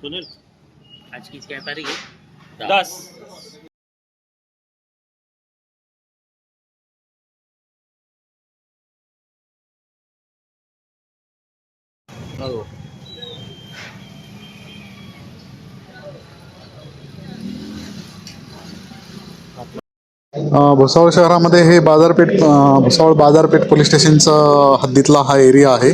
सुनील। आज की क्या तारीख है? दस। हो भुसावळ शहरामध्ये हे बाजारपेठ भुसावळ बाजारपेठ पोलीस स्टेशनचा हद्दीतला हा एरिया आहे.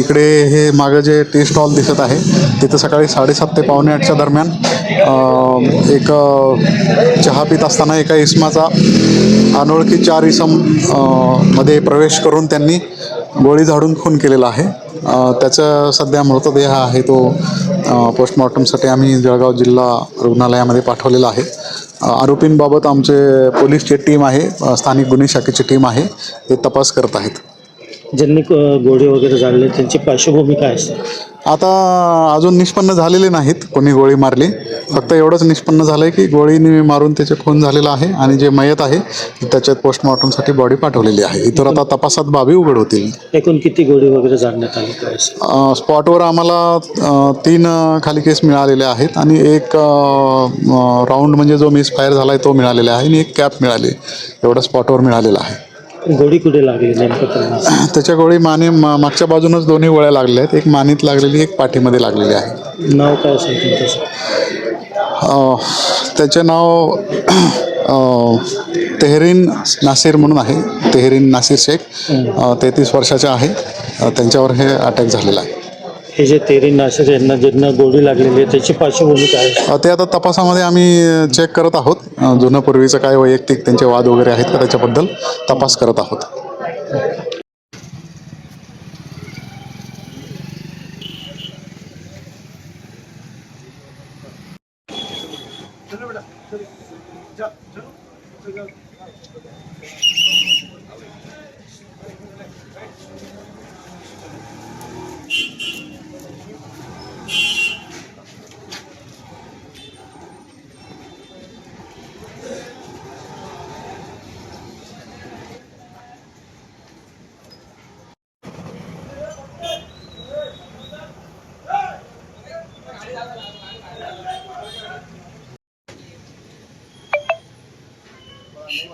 इकडे हे मागं जे टी स्टॉल दिसत आहे तिथं सकाळी साडेसात ते पावणे आठच्या दरम्यान एक चहा पित असताना एका इसमाचा अनोळखी चार इसममध्ये प्रवेश करून त्यांनी गोळी झाडून खून केलेला आहे. त्याचं त्याचा सध्या मृतदेह आहे तो पोस्टमॉर्टमसाठी आम्ही जळगाव जिल्हा रुग्णालयामध्ये पाठवलेला आहे. आरोपींबाबत आमचे पोलीसची टीम आहे स्थानिक गुन्हे शाखेची टीम आहे ते तपास करत आहेत. ज्यांनी गोळी वगैरे झाडले त्यांची पार्श्वभूमी काय असते? आता अजून निष्पन्न झालेले नाहीत कोणी गोळी मारली. फक्त एवढंच निष्पन्न झालं आहे की गोळीने मारून त्याचे खून झालेला आहे आणि जे मयत आहे त्याच्यात पोस्टमॉर्टमसाठी बॉडी पाठवलेली आहे. इतर आता तपासात बाबी उघड होतील एकूण किती गोळी वगैरे झाडण्यात आली स्पॉटवर आम्हाला तीन खाली केस मिळालेले आहेत आणि एक राऊंड म्हणजे जो मिस फायर झाला आहे तो मिळालेला आहे आणि एक कॅप मिळाली. एवढं स्पॉटवर मिळालेलं आहे. गोळी कुठे लागली नेमकं त्यांना त्याच्या गोळी माने मा- मागच्या बाजूनच दोन्ही गोळ्या लागल्या आहेत एक मानेत लागलेली एक पाठीमध्ये लागलेली आहे. नाव काय असेल त्यांचं अ, त्याचे नाव अ, तेहरीन नासिर म्हणून आहे. तेहरीन नासिर शेख तेहतीस वर्षाचे आहे. अ, त्यांच्यावर हे अटॅक झालेला आहे. हे जे तेरी नाशर यांना ज्यांना गोळी लागलेली आहे त्याची पार्श्वभूमी काय आहे? ते आता तपासामध्ये आम्ही चेक करत आहोत जुनं पूर्वीचं काय वैयक्तिक त्यांचे वाद वगैरे आहेत का त्याच्याबद्दल तपास करत आहोत